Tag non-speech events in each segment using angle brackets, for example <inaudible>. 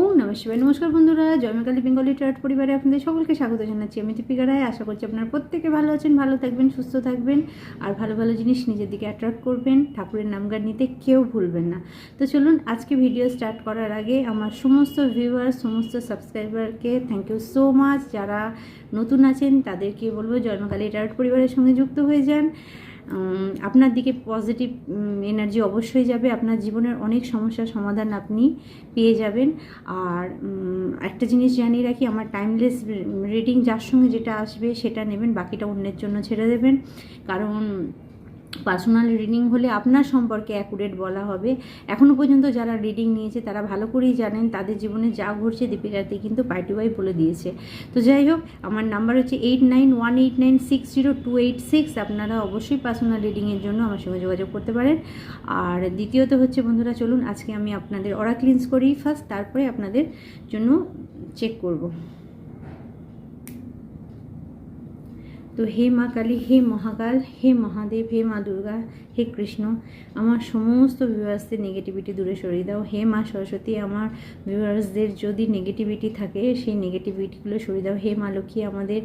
ওম নমঃ নমস্কার বন্ধুরা জয়মাকালী বেঙ্গলি ট্রাট পরিবারে আপনাদের সকলকে স্বাগত জানাচ্ছি। আমি দীপিকা রায়, আশা করছি আপনারা প্রত্যেকে ভালো আছেন, ভালো থাকবেন, সুস্থ থাকবেন, আর ভালো ভালো জিনিস নিজের দিকে অ্যাট্রাক্ট করবেন। ঠাকুরের নামগান নিতে কেউ ভুলবেন না। তো চলুন, আজকে ভিডিও স্টার্ট করার আগে আমার সমস্ত ভিউয়ার সমস্ত সাবস্ক্রাইবারকে থ্যাংক ইউ সো মাচ যারা নতুন আছেন, তাদেরকে বলব জন্মকালী ট্রাট পরিবারের সঙ্গে যুক্ত হয়ে যান। আপনার দিকে পজিটিভ এনার্জি অবশ্যই যাবে। আপনার জীবনের অনেক সমস্যার সমাধান আপনি পেয়ে যাবেন। আর একটা জিনিস জানিয়ে রাখি, আমার টাইমলেস রিডিং যার সঙ্গে যেটা আসবে সেটা নেবেন, বাকিটা অন্যের জন্য ছেড়ে দেবেন। কারণ পার্সোনাল রিডিং হলে আপনার সম্পর্কে অ্যাকুরেট বলা হবে। এখনও পর্যন্ত যারা রিডিং নিয়েছে, তারা ভালো করেই জানেন তাদের জীবনে যা ঘটছে দীপিকাতে কিন্তু পার্টি ওয়াই বলে দিয়েছে। তো যাই হোক, আমার নাম্বার হচ্ছে eight nine one eight nine six zero two eight six আপনারা অবশ্যই পার্সোনাল রিডিংয়ের জন্য আমার সঙ্গে যোগাযোগ করতে পারেন। আর দ্বিতীয়ত হচ্ছে, বন্ধুরা, চলুন আজকে আমি আপনাদের অরা ক্লিনস করি। ফার্স্ট তারপরে আপনাদের জন্য চেক করব। তো হে মা কালী, হে মহাকাল, হে মহাদেব, হে মা দুর্গা, হে কৃষ্ণ, আমার সমস্ত ভিউয়ার্সদের নেগেটিভিটি দূরে সরিয়ে দাও। হে মা সরস্বতী, আমার ভিউয়ার্সদের যদি নেগেটিভিটি থাকে, সেই নেগেটিভিটিগুলো সরিয়ে দাও। হে মা লক্ষ্মী, আমাদের,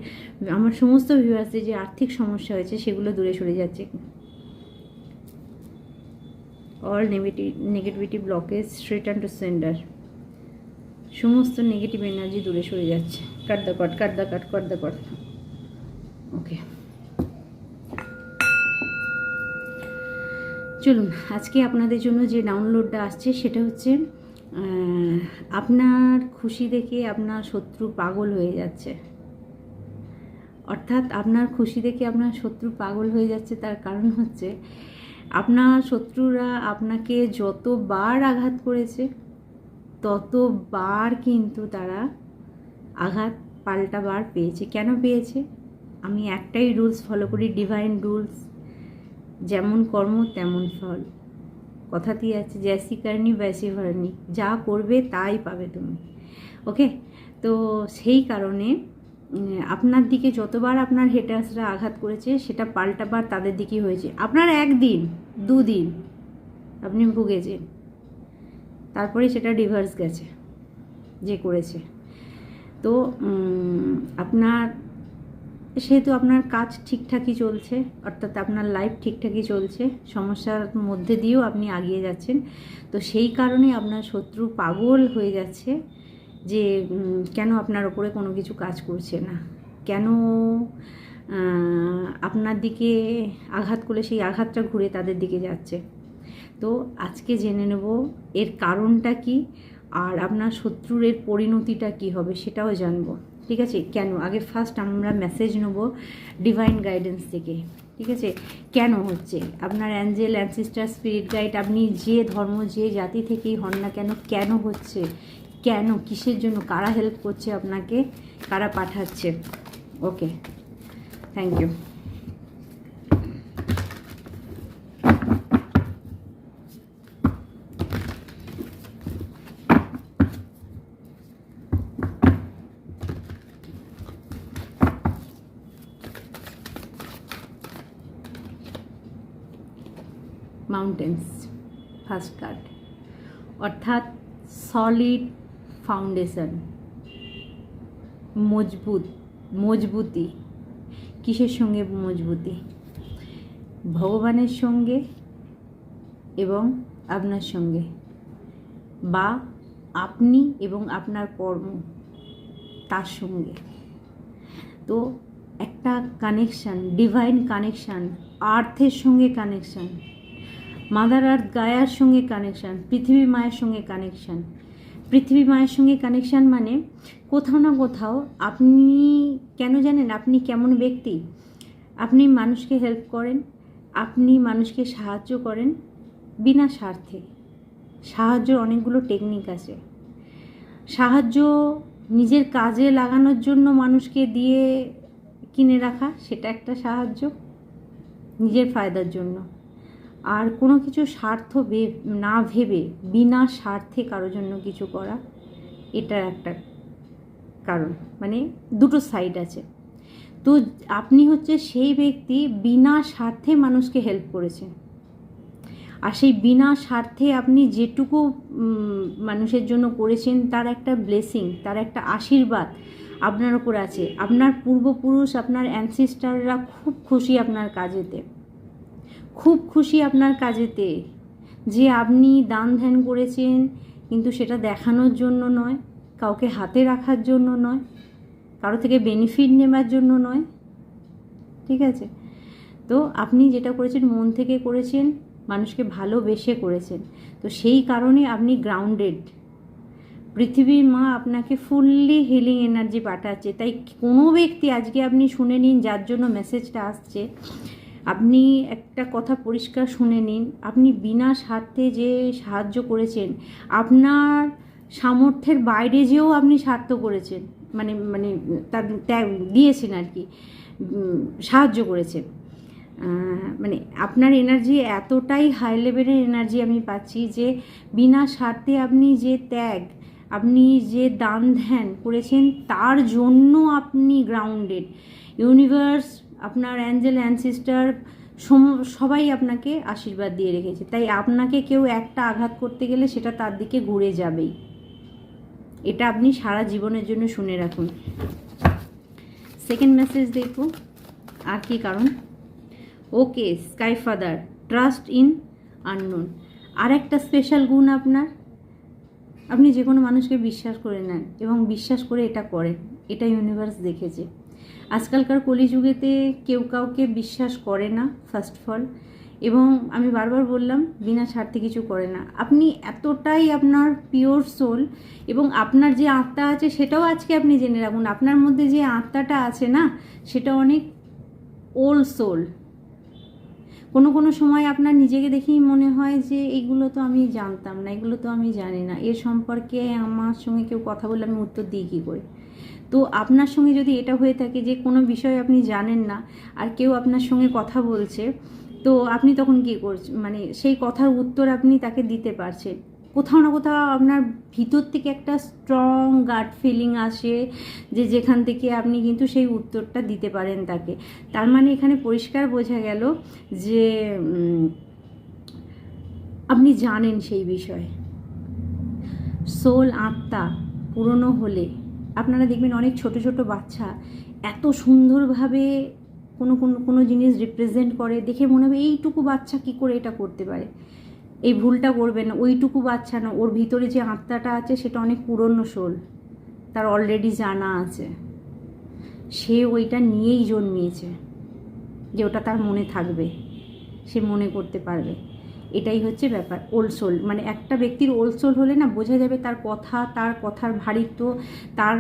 আমার সমস্ত ভিউয়ার্সদের যে আর্থিক সমস্যা হয়েছে, সেগুলো দূরে সরে যাচ্ছে। All negative negativity blockage return to sender সমস্ত নেগেটিভ এনার্জি দূরে সরে যাচ্ছে। Cut the cord, cut the cut cut the cord. Okay. চলুন, আজকে আপনাদের জন্য যে ডাউনলোডটা আসছে সেটা হচ্ছে আপনার খুশি দেখে আপনার শত্রু পাগল হয়ে যাচ্ছে। অর্থাৎ আপনার খুশি দেখে আপনার শত্রু পাগল হয়ে যাচ্ছে, তার কারণ হচ্ছে আপনার শত্রুরা আপনাকে যতবার আঘাত করেছে, ততবার কিন্তু তারা আঘাত পাল্টাবার পেয়েছে। কেন পেয়েছে? আমি একটাই রুলস ফলো করি ডিভাইন রুলস যেমন কর্ম তেমন ফল। কথাতেই আছে জ্যাসি কারনি ব্যাসি ভার্নি যা করবে, তাই পাবে তুমি। ওকে তো সেই কারণে আপনার দিকে যতবার আপনার হেটার্সরা আঘাত করেছে, সেটা পাল্টাবার তাদের দিকেই হয়েছে। আপনার একদিন, দুদিন, আপনি ভুগেছেন। তারপরে সেটা রিভার্স গেছে, যে করেছে। তো আপনার সেহেতু আপনার কাজ ঠিকঠাকই চলছে, অর্থাৎ আপনার লাইফ ঠিকঠাকই চলছে, সমস্যার মধ্যে দিয়েও আপনি আগিয়ে যাচ্ছেন। তো সেই কারণে আপনার শত্রু পাগল হয়ে যাচ্ছে যে কেন আপনার ওপরে কোনো কিছু কাজ করছে না? কেন আপনার দিকে আঘাত করলে সেই আঘাতটা ঘুরে তাদের দিকে যাচ্ছে? তো আজকে জেনে নেব এর কারণটা কি, আর আপনার শত্রুর এর পরিণতিটা কি হবে সেটাও জানব। ঠিক আছে? কেন? আগে ফার্স্ট আমরা মেসেজ নেব ডিভাইন গাইডেন্স থেকে। ঠিক আছে? কেন হচ্ছে? আপনার অ্যাঞ্জেল অ্যানসিস্টার স্পিরিট গাইড আপনি যে ধর্ম, যে জাতি থেকেই হন না কেন কেন হচ্ছে? কেন? কিসের জন্য? কারা হেল্প করছে আপনাকে? কারা পাঠাচ্ছে? Okay thank you mountains first card অর্থাৎ সলিড ফাউন্ডেশন মজবুত, মজবুতি। কিসের সঙ্গে মজবুতি? ভগবানের সঙ্গে এবং আপনার সঙ্গে। বা আপনি এবং আপনার কর্ম তার সঙ্গে। তো একটা কানেকশান ডিভাইন কানেকশান আর্থের সঙ্গে কানেকশান মাদার আর্থ গায়ার সঙ্গে কানেকশান পৃথিবী মায়ের সঙ্গে কানেকশান। পৃথিবী মায়ের সঙ্গে কানেকশান মানে কোথাও না কোথাও আপনি কেন জানেন আপনি কেমন ব্যক্তি? আপনি মানুষকে হেল্প করেন, আপনি মানুষকে সাহায্য করেন বিনা স্বার্থে। সাহায্যর অনেকগুলো টেকনিক আছে। সাহায্য নিজের কাজে লাগানোর জন্য মানুষকে দিয়ে কিনে রাখা, সেটা একটা সাহায্য। নিজের ফায়দার জন্য। আর কোনো কিছু স্বার্থ না ভেবে, বিনা স্বার্থে কারোর জন্য কিছু করা এটা একটা কারণ। মানে দুটো সাইড আছে। তো আপনি হচ্ছে সেই ব্যক্তি বিনা স্বার্থে মানুষকে হেল্প করেছেন আর সেই বিনা স্বার্থে আপনি যেটুকু মানুষের জন্য করেছেন, তার একটা ব্লেসিং তার একটা আশীর্বাদ আপনার ওপর আছে। আপনার পূর্বপুরুষ, আপনার অ্যানসিস্টাররা খুব খুশি আপনার কাজেতে। খুব খুশি আপনার কাজেতে যে আপনি দান ধ্যান করেছেন, কিন্তু সেটা দেখানোর জন্য নয়, কাউকে হাতে রাখার জন্য নয়, কারও থেকে বেনিফিট নেবার জন্য নয়। ঠিক আছে? তো আপনি যেটা করেছেন, মন থেকে করেছেন, মানুষকে ভালোবেসে করেছেন। তো সেই কারণে আপনি গ্রাউন্ডেড পৃথিবীর মা আপনাকে ফুললি হিলিং এনার্জি পাঠাচ্ছে। তাই কোনো ব্যক্তি আজকে আপনি শুনে নিন, যার জন্য মেসেজটা আসছে আপনি একটা কথা পরিষ্কার শুনে নিন। আপনি বিনা স্বার্থে যে সাহায্য করেছেন, আপনার সামর্থ্যের বাইরে যেও আপনি স্বার্থ করেছেন মানে মানে তার ত্যাগ দিয়েছেন আর কি সাহায্য করেছেন। মানে আপনার এনার্জি এতটাই হাই লেভেলের এনার্জি আমি পাচ্ছি যে, বিনা স্বার্থে আপনি যে ত্যাগ, আপনি যে দান ধ্যান করেছেন, তার জন্য আপনি গ্রাউন্ডেড ইউনিভার্স আপনার অ্যাঞ্জেল অ্যানসিস্টার সবাই আপনাকে আশীর্বাদ দিয়ে রেখেছে। তাই আপনাকে কেউ একটা আঘাত করতে গেলে সেটা তার দিকে ঘুরে যাবেই। এটা আপনি সারা জীবনের জন্য শুনে রাখুন। সেকেন্ড মেসেজ দেখব আর কি কারণ? Okay sky father trust in unknown আর একটা স্পেশাল গুণ আপনার। আপনি যে কোনো মানুষকে বিশ্বাস করে নেন এবং বিশ্বাস করে এটা করেন। এটা ইউনিভার্স দেখেছে। আজকালকার কলিযুগেতে কেউ কাউকে বিশ্বাস করে না ফার্স্ট অফ অল এবং আমি বারবার বললাম, বিনা স্বার্থে কিছু করে না। আপনি এতটাই আপনার পিওর সোল এবং আপনার যে আত্মা আছে, সেটাও আজকে আপনি জেনে রাখুন। আপনার মধ্যে যে আত্মাটা আছে না, সেটা অনেক ওল্ড সোল কোনো কোনো সময় আপনার নিজেকে দেখেই মনে হয় যে, এগুলো তো আমি জানতাম না, এগুলো তো আমি জানি না। এর সম্পর্কে আমার সঙ্গে কেউ কথা বললে আমি উত্তর দিই কী করে? তো আপনার সঙ্গে যদি এটা হয়ে থাকে যে কোনো বিষয় আপনি জানেন না আর কেউ আপনার সঙ্গে কথা বলছে, তো আপনি তখন কী করছেন মানে সেই কথার উত্তর আপনি তাকে দিতে পারছেন। কোথাও না কোথাও আপনার ভিতর থেকে একটা স্ট্রং গার্ড ফিলিং আসে যে যেখান থেকে আপনি কিন্তু সেই উত্তরটা দিতে পারেন তাকে। তার মানে এখানে পরিষ্কার বোঝা গেল যে আপনি জানেন সেই বিষয়ে। সোল আত্মা পুরনো হলে আপনারা দেখবেন অনেক ছোট ছোট বাচ্চা এত সুন্দরভাবে কোনো কোনো কোনো জিনিস রিপ্রেজেন্ট করে, দেখে মনে হবে এইটুকু বাচ্চা কি করে এটা করতে পারে। এই ভুলটা করবে না, ওইটুকু বাচ্চা না, ওর ভিতরে যে আত্মাটা আছে সেটা অনেক পুরনো সোল তার অলরেডি জানা আছে। সে ওইটা নিয়েই জন্মিয়েছে, যে ওটা তার মনে থাকবে, সে মনে করতে পারবে। এটাই হচ্ছে ব্যাপার ওল্ড সোল মানে একটা ব্যক্তির ওল্ড সোল হলে না বোঝা যাবে তার কথা, তার কথার ভারিত্ব, তার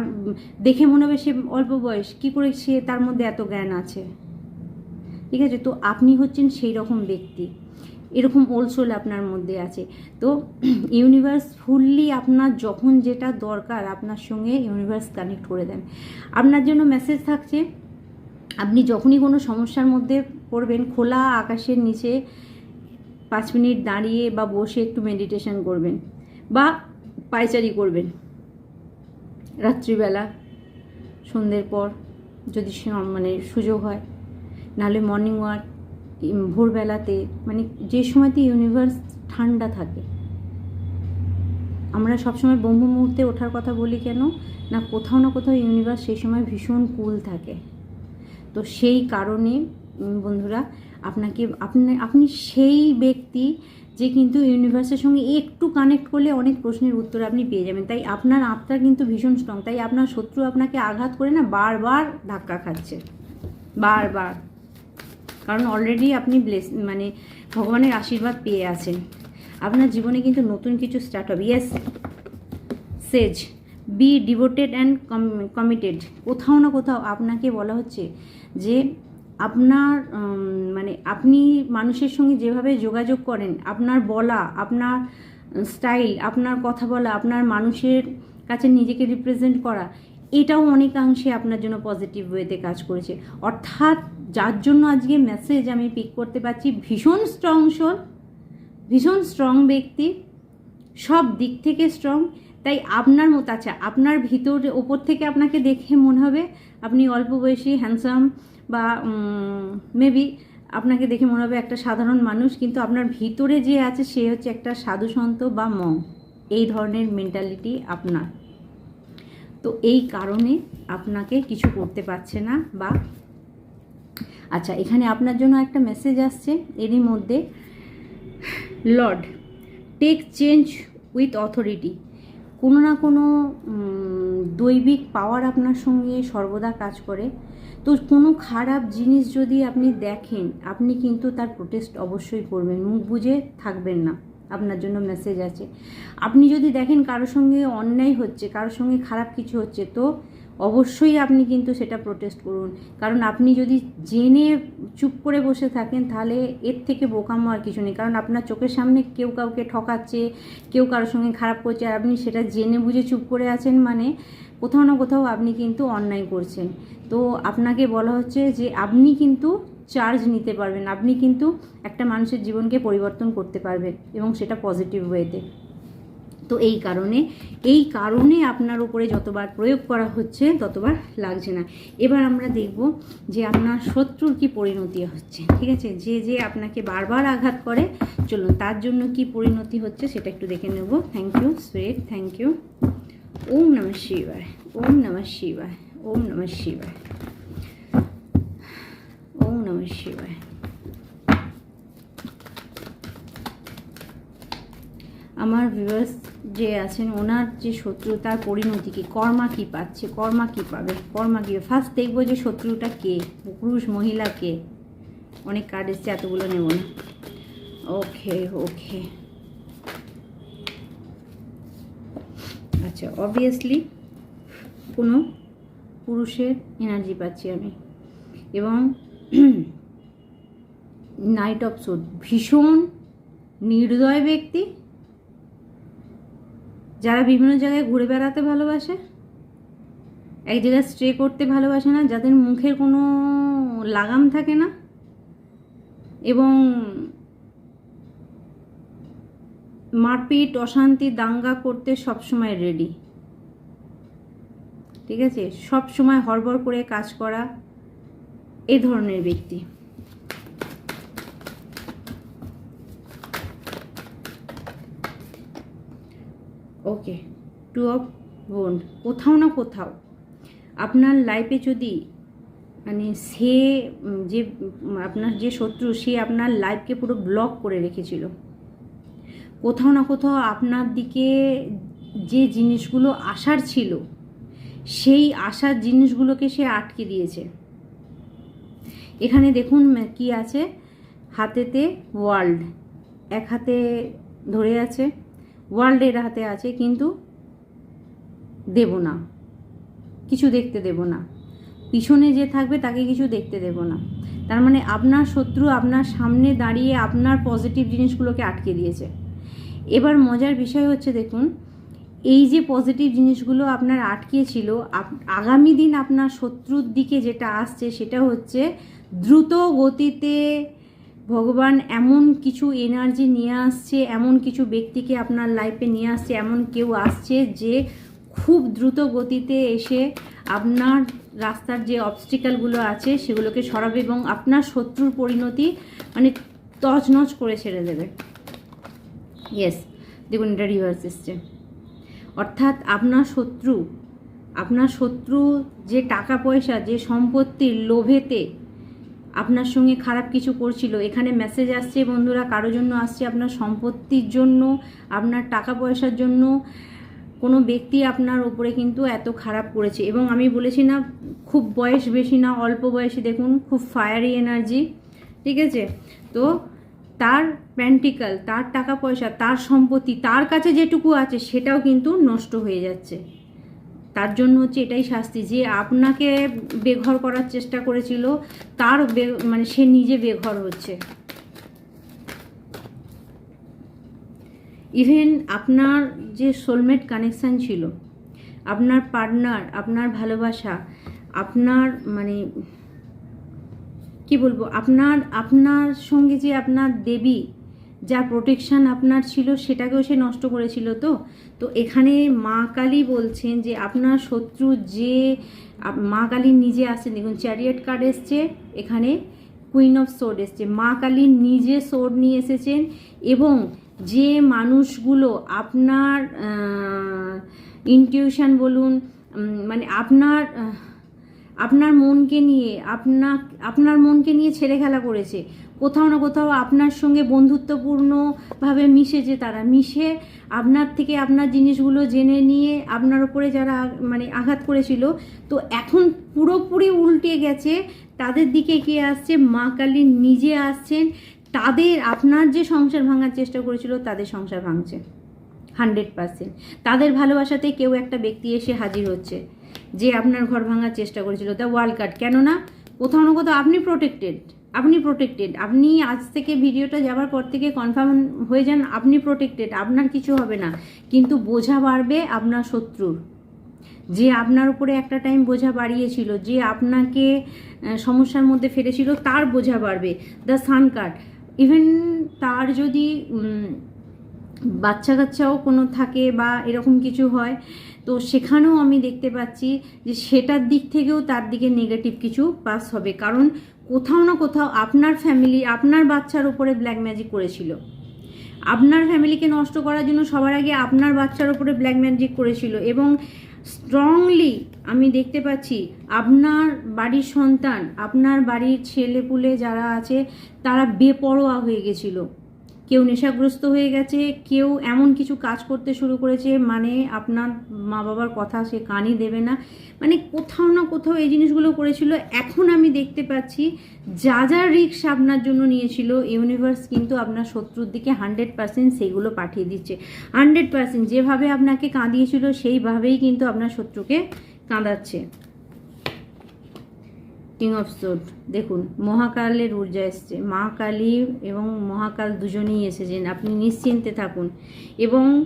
দেখে মনে হবে সে অল্প বয়স, কী করে সে তার মধ্যে এত জ্ঞান আছে? ঠিক আছে? তো আপনি হচ্ছেন সেই রকম ব্যক্তি। এরকম ওল্ড সোল আপনার মধ্যে আছে। তো <clears throat> ইউনিভার্স ফুললি আপনার যখন যেটা দরকার আপনার সঙ্গে ইউনিভার্স কানেক্ট করে দেন। আপনার জন্য মেসেজ থাকছে, আপনি যখনই কোনো সমস্যার মধ্যে পড়বেন, খোলা আকাশের নিচে পাঁচ মিনিট দাঁড়িয়ে বা বসে একটু মেডিটেশন করবেন বা পায়চারি করবেন। রাত্রিবেলা, সন্ধ্যের পর যদি মানে সুযোগ হয়, নাহলে মর্নিং ওয়াক ভোরবেলাতে মানে যে সময়তে ইউনিভার্স ঠান্ডা থাকে। আমরা সবসময় ব্রহ্ম মুহূর্তে ওঠার কথা বলি কেন? না, কোথাও না কোথাও ইউনিভার্স সেই সময় ভীষণ কুল থাকে। তো সেই কারণে বন্ধুরা আপনাকে, আপনি আপনি সেই ব্যক্তি যে কিন্তু ইউনিভার্সের সঙ্গে একটু কানেক্ট করলে অনেক প্রশ্নের উত্তর আপনি পেয়ে যাবেন। তাই আপনার আত্মা কিন্তু ভীষণ স্ট্রং তাই আপনার শত্রু আপনাকে আঘাত করে না বারবার ধাক্কা খাচ্ছে। বারবার। কারণ অলরেডি আপনি ব্লেস মানে ভগবানের আশীর্বাদ পেয়ে আছেন। আপনার জীবনে কিন্তু নতুন কিছু স্টার্ট হবে। Yes says be devoted and committed কোথাও না কোথাও আপনাকে বলা হচ্ছে যে আপনার মানে আপনি মানুষের সঙ্গে যেভাবে যোগাযোগ করেন, আপনার বলা, আপনার স্টাইল, আপনার কথা বলা, আপনার মানুষের কাছে নিজেকে রিপ্রেজেন্ট করা, এটাও অনেকাংশে আপনার জন্য পজিটিভ ওয়েতে কাজ করেছে। অর্থাৎ যার জন্য আজকে মেসেজ আমি পিক করতে পারছি, ভীষণ স্ট্রং সোল ভীষণ স্ট্রং ব্যক্তি, সব দিক থেকে স্ট্রং তাই আপনার মতো আচ্ছা আপনার ভিতর ওপর থেকে আপনাকে দেখে মনে হবে আপনি অল্প বয়সী হ্যান্ডসাম বা মেবি আপনাকে দেখে মনে হবে একটা সাধারণ মানুষ, কিন্তু আপনার ভিতরে যে আছে সে হচ্ছে একটা সাধু সন্ত বা মং এই ধরনের মেন্টালিটি আপনার। তো এই কারণে আপনাকে কিছু করতে পারছে না বা আচ্ছা এখানে আপনার জন্য একটা মেসেজ আসছে, এরই মধ্যে lord take change with authority কোনো না কোনো দৈবিক পাওয়ার আপনার সঙ্গে সর্বদা কাজ করে। তো কোনো খারাপ জিনিস যদি আপনি দেখেন, আপনি কিন্তু তার প্রোটেস্ট অবশ্যই করবেন, মুখ বুঝে থাকবেন না। আপনার জন্য মেসেজ আছে। আপনি যদি দেখেন কারোর সঙ্গে অন্যায় হচ্ছে, কারোর সঙ্গে খারাপ কিছু হচ্ছে, তো অবশ্যই আপনি কিন্তু সেটা প্রোটেস্ট করুন। কারণ আপনি যদি জেনে চুপ করে বসে থাকেন, তাহলে এর থেকে বোকামো আর কিছু নেই। কারণ আপনার চোখের সামনে কেউ কাউকে ঠকাচ্ছে, কেউ কারোর সঙ্গে খারাপ করছে, আর আপনি সেটা জেনে বুঝে চুপ করে আছেন মানে কোথাও না কোথাও আপনি কিন্তু অন্যায় করছেন। তো আপনাকে বলা হচ্ছে যে আপনি কিন্তু চার্জ নিতে পারবেন, আপনি কিন্তু একটা মানুষের জীবনকে পরিবর্তন করতে পারবেন এবং সেটা পজিটিভ ওয়েতে তো এই কারণে এই কারণে আপনার উপরে যতবার প্রয়োগ করা হচ্ছে, ততবার লাগছে না। এবার আমরা দেখব যে আপনার শত্রুর কি পরিণতি হচ্ছে, ঠিক আছে? যে যে আপনাকে বারবার আঘাত করে, চলুন তার জন্য কি পরিণতি হচ্ছে সেটা একটু দেখে নেব। Thank you sweet thank you ওম নমঃ শিবায়, ওম নমঃ শিবায়, ওম নমঃ শিবায়, ওম নমঃ শিবায়। আমার ভিউয়ার্স যে আছেন, ওনার যে শত্রু, তার পরিণতি কি? কর্মা কি পাচ্ছে? কর্মা কি পাবে? কর্মা কি ফার্স্ট দেখব যে শত্রুটা কে? পুরুষ, মহিলা কে? অনেক কার্ড এসছে, এতগুলো নেব না। ওকে ওকে আচ্ছা অবভিয়াসলি কোনো পুরুষের এনার্জি পাচ্ছি আমি। এবং নাইট অফ সোড ভীষণ নির্দয় ব্যক্তি। যারা বিভিন্ন জায়গায় ঘুরে বেড়াতে ভালোবাসে, এক জায়গায় স্টে করতে ভালোবাসে না, যাদের মুখের কোনো লাগাম থাকে না, এবং মারপিট, অশান্তি, দাঙ্গা করতে সবসময় রেডি ঠিক আছে? সব সময় হড়বড় করে কাজ করা এ ধরনের ব্যক্তি। ওকে, টু অফ বোন্ড কোথাও না কোথাও। আপনার লাইফে যদি মানে সে যে আপনার যে শত্রু, সে আপনার লাইফকে পুরো ব্লক করে রেখেছিল। কোথাও না কোথাও আপনার দিকে যে জিনিসগুলো আসার ছিল, সেই আসার জিনিসগুলোকে সে আটকে দিয়েছে। এখানে দেখুন কি আছে? হাতেতে ওয়ার্ল্ড এক হাতে ধরে আছে। ওয়ার্ল্ড এর হাতে আছে, কিন্তু দেব না। কিছু দেখতে দেব না। পিছনে যে থাকবে, তাকে কিছু দেখতে দেব না। তার মানে আপনার শত্রু আপনার সামনে দাঁড়িয়ে আপনার পজিটিভ জিনিসগুলোকে আটকে দিয়েছে। এবার মজার বিষয় হচ্ছে, দেখুন, এই যে পজিটিভ জিনিসগুলো আপনার আটকে ছিল আপ- আগামী দিন আপনার শত্রুর দিকে যেটা আসছে, সেটা হচ্ছে দ্রুত গতিতে ভগবান এমন কিছু এনার্জি নিয়ে আসছে, এমন কিছু ব্যক্তিকে আপনার লাইফে নিয়ে আসছে, এমন কেউ আসছে যে খুব দ্রুত গতিতে এসে আপনার রাস্তার যে অবস্টিক্যালগুলো আছে সেগুলোকে সরাবে এবং আপনার শত্রুর পরিণতি মানে তছনছ করে ছেড়ে দেবে। ইয়েস দেখুন এটা রিভার্স এসছে। অর্থাৎ আপনার শত্রু আপনার শত্রু যে টাকা পয়সা, যে সম্পত্তির লোভেতে আপনার সঙ্গে খারাপ কিছু করছিল, এখানে মেসেজ আসছে, বন্ধুরা কারও জন্য আসছে আপনার সম্পত্তির জন্য, আপনার টাকা পয়সার জন্য, কোনো ব্যক্তি আপনার উপরে কিন্তু এত খারাপ করেছে। এবং আমি বলেছি না, খুব বয়স বেশি না, অল্প বয়সী, দেখুন, খুব ফায়ারি এনার্জি ঠিক আছে? তো তার প্র্যান্টিক্যাল তার টাকা পয়সা, তার সম্পত্তি, তার কাছে যেটুকু আছে, সেটাও কিন্তু নষ্ট হয়ে যাচ্ছে। তার জন্য হচ্ছে এটাই শাস্তি, যে আপনাকে বেঘর করার চেষ্টা করেছিল, তার মানে সে নিজে বেঘর হচ্ছে। ইভেন আপনার যে সোলমেট কানেকশান ছিল, আপনার পার্টনার আপনার ভালোবাসা, আপনার মানে কি বলব, আপনার আপনার সঙ্গে যে আপনার দেবী যা প্রোটেকশন আপনার ছিল, সেটাকেও সে নষ্ট করেছিল তো? তো এখানে মা কালী বলছেন যে আপনার শত্রু যে মা কালী নিজে আসছেন দেখুন চ্যারিয়েট কার্ড এসছে, এখানে কুইন অফ সোড এসছে। মা কালী নিজে সোড নিয়ে এসেছেন এবং যে মানুষগুলো আপনার ইনটিউশন বলুন মানে আপনার আপনার মনকে নিয়ে আপনার আপনার মনকে নিয়ে ছেলে খেলা করেছে কোথাও না কোথাও আপনার সঙ্গে বন্ধুত্বপূর্ণভাবে মিশেছে তারা, মিশে আপনার থেকে আপনার জিনিসগুলো জেনে নিয়ে আপনার উপরে যারা মানে আঘাত করেছিল, তো এখন পুরোপুরি উল্টে গেছে, তাদের দিকে কে আসছে? মা কালী নিজে আসছেন, তাদের, আপনার যে সংসার ভাঙার চেষ্টা করেছিল, তাদের সংসার ভাঙছে, হান্ড্রেড পার্সেন্ট। তাদের ভালোবাসাতে কেউ একটা ব্যক্তি এসে হাজির হচ্ছে, যে আপনার ঘর ভাঙার চেষ্টা করেছিল, দ্য ওয়ার্ল্ড কার্ড। কেননা, কোথাও না কোথাও আপনি প্রোটেক্টেড আপনি প্রোটেক্টেড আপনি আজ থেকে ভিডিওটা যাওয়ার পর থেকে কনফার্ম হয়ে যান, আপনি প্রোটেক্টেড আপনার কিছু হবে না। কিন্তু বোঝা বাড়বে আপনার শত্রুর। যে আপনার উপরে একটা টাইম বোঝা বাড়িয়েছিল, যে আপনাকে সমস্যার মধ্যে ফেলেছিল, তার বোঝা বাড়বে। দ্য সান কার্ড ইভেন তার যদি বাচ্চা কাচ্চাও কোনো থাকে বা এরকম কিছু হয়, তো সেখানেও আমি দেখতে পাচ্ছি যে সেটার দিক থেকেও তার দিকে নেগেটিভ কিছু পাস হবে। কারণ কোথাও না কোথাও আপনার ফ্যামিলি আপনার বাচ্চার উপরে ব্ল্যাক ম্যাজিক করেছিল। আপনার ফ্যামিলিকে নষ্ট করার জন্য সবার আগে আপনার বাচ্চার উপরে ব্ল্যাক ম্যাজিক করেছিল এবং স্ট্রংলি আমি দেখতে পাচ্ছি আপনার বাড়ির সন্তান, আপনার বাড়ির ছেলেপুলে যারা আছে, তারা বেপরোয়া হয়ে গেছিল। কেউ নেশাগ্রস্ত হয়ে গেছে, কেউ এমন কিছু কাজ করতে শুরু করেছে মানে আপনার মা বাবার কথা সে কানই দেবে না। মানে কোথাও না কোথাও এই জিনিসগুলো করেছিল। এখন আমি দেখতে পাচ্ছি, যা যা রিক্স আপনার জন্য নিয়েছিল ইউনিভার্স কিন্তু আপনার শত্রুর দিকে হান্ড্রেড পার্সেন্ট সেইগুলো পাঠিয়ে দিচ্ছে। হান্ড্রেড পার্সেন্ট যেভাবে আপনাকে কাঁদিয়েছিল, সেইভাবেই কিন্তু আপনার শত্রুকে কাঁদাচ্ছে। কিং অফ সোড দেখুন, মহাকালের ঊর্জা এসছে। মা কালী এবং মহাকাল দুজনেই এসেছেন। আপনি নিশ্চিন্তে থাকুন। এবং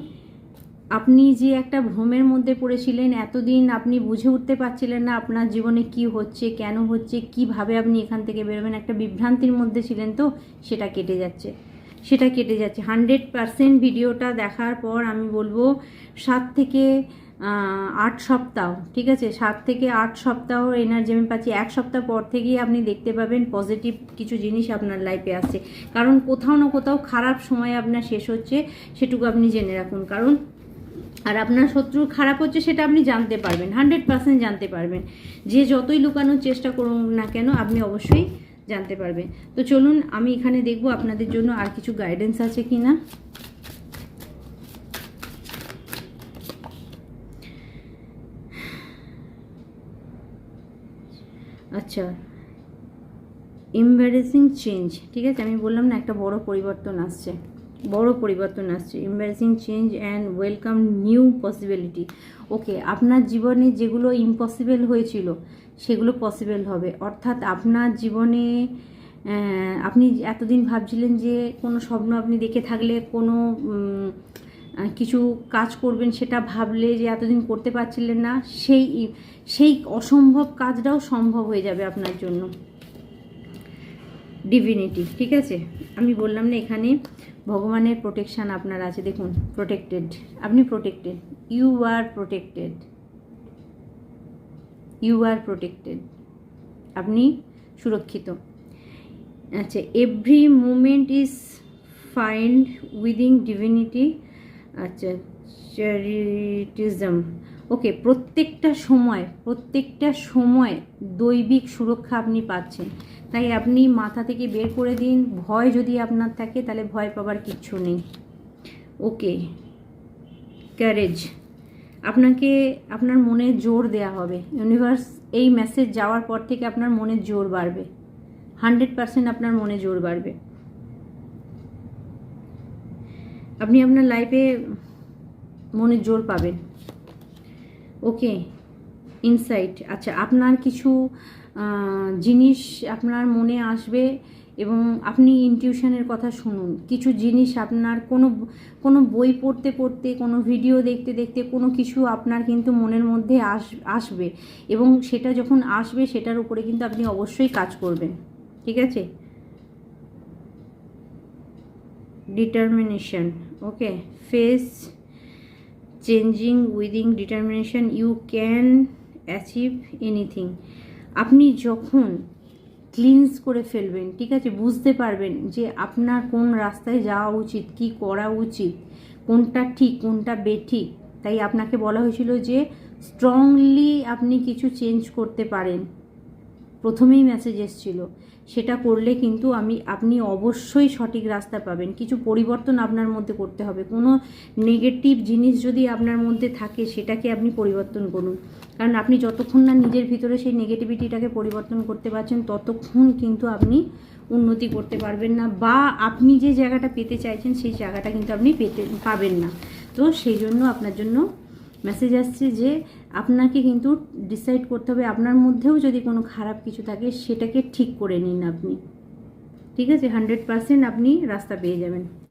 আপনি যে একটা ভ্রমের মধ্যে পড়েছিলেন, এতদিন আপনি বুঝে উঠতে পারছিলেন না আপনার জীবনে কি হচ্ছে, কেন হচ্ছে, কীভাবে আপনি এখান থেকে বেরোবেন। একটা বিভ্রান্তির মধ্যে ছিলেন তো, সেটা কেটে যাচ্ছে। সেটা কেটে যাচ্ছে। হান্ড্রেড পারসেন্ট ভিডিওটা দেখার পর আমি বলব, সাত থেকে আট সপ্তাহ, ঠিক আছে? সাত থেকে আট সপ্তাহ এনার্জি আমি পাচ্ছি। এক সপ্তাহ পর থেকেই আপনি দেখতে পাবেন পজিটিভ কিছু জিনিস আপনার লাইফে আসছে। কারণ কোথাও না কোথাও খারাপ সময় আপনার শেষ হচ্ছে, সেটুকু আপনি জেনে রাখুন। কারণ আর আপনার শত্রু খারাপ হচ্ছে সেটা আপনি জানতে পারবেন হান্ড্রেড পার্সেন্ট জানতে পারবেন। যে যতই লুকানোর চেষ্টা করুন না কেন, আপনি অবশ্যই জানতে পারবেন। তো চলুন, আমি এখানে দেখব আপনাদের জন্য আর কিছু গাইডেন্স আছে কি না আচ্ছা। এম্বারেসিং চেঞ্জ ঠিক আছে? আমি বললাম না একটা বড় পরিবর্তন আসছে। বড় পরিবর্তন আসছে। Embracing change and welcome new possibility okay আপনার জীবনে যেগুলো ইম্পসিবল হয়েছিল, সেগুলো পসিবল হবে। অর্থাৎ আপনার জীবনে আপনি এতদিন ভাবছিলেন যে কোনো স্বপ্ন আপনি দেখে থাকলে কোনো কিছু কাজ করবেন সেটা ভাবলে যে এতদিন করতে পারছিলেন না, সেই সেই অসম্ভব কাজটাও সম্ভব হয়ে যাবে আপনার জন্য। ডিভিনিটি ঠিক আছে? আমি বললাম না এখানে ভগবানের প্রোটেকশান আপনার আছে। দেখুন প্রোটেক্টেড আপনি protected you R protected you R protected আপনি সুরক্ষিত। আচ্ছা every moment is find within divinity আচ্ছা চ্যারিটিজম ওকে, প্রত্যেকটা সময় প্রত্যেকটা সময় দৈবিক সুরক্ষা আপনি পাচ্ছেন। তাই আপনি মাথা থেকে বের করে দিন, ভয় যদি আপনার থাকে, তাহলে ভয় পাবার কিচ্ছু নেই। ওকে ক্যারেজ আপনাকে, আপনার মনে জোর দেয়া হবে। ইউনিভার্স এই মেসেজ যাওয়ার পর থেকে আপনার মনে জোর বাড়বে। হান্ড্রেড পার্সেন্ট আপনার মনে জোর বাড়বে। আপনি আপনার লাইফে মনের জোর পাবেন। ওকে ইনসাইট আচ্ছা আপনার কিছু জিনিস আপনার মনে আসবে এবং আপনি ইনটিউশনের কথা শুনুন। কিছু জিনিস আপনার, কোনো কোনো বই পড়তে পড়তে, কোনো ভিডিও দেখতে দেখতে কোনো কিছু আপনার কিন্তু মনের মধ্যে আস, আসবে এবং সেটা যখন আসবে সেটার উপরে কিন্তু আপনি অবশ্যই কাজ করবেন। ঠিক আছে? Determination okay face changing within determination you can achieve anything আপনি যখন ক্লিনস করে ফেলবেন, ঠিক আছে? বুঝতে পারবেন যে আপনার কোন রাস্তায় যাওয়া উচিত, কি করা উচিত, কোনটা ঠিক, কোনটা বেঠিক। তাই আপনাকে বলা হয়েছিল যে স্ট্রংলি আপনি কিছু চেঞ্জ করতে পারেন। প্রথমেই মেসেজ এসেছিল। সেটা করলে কিন্তু আমি, আপনি অবশ্যই সঠিক রাস্তা পাবেন। কিছু পরিবর্তন আপনার মধ্যে করতে হবে। কোনো নেগেটিভ জিনিস যদি আপনার মধ্যে থাকে, সেটাকে আপনি পরিবর্তন করুন। কারণ আপনি যতক্ষণ না নিজের ভিতরে সেই নেগেটিভিটিটাকে পরিবর্তন করতে পারছেন, ততক্ষণ কিন্তু আপনি উন্নতি করতে পারবেন না বা আপনি যে জায়গাটা পেতে চাইছেন, সেই জায়গাটা কিন্তু আপনি পেতে, পাবেন না। তো সেই জন্য আপনার জন্য মেসেজ আসছে যে আপনাকে কিন্তু ডিসাইড করতে হবে আপনার মধ্যেও যদি কোনো খারাপ কিছু থাকে সেটাকে ঠিক করে নিন আপনি। ঠিক আছে? হান্ড্রেড পারসেন্ট আপনি রাস্তা পেয়ে যাবেন।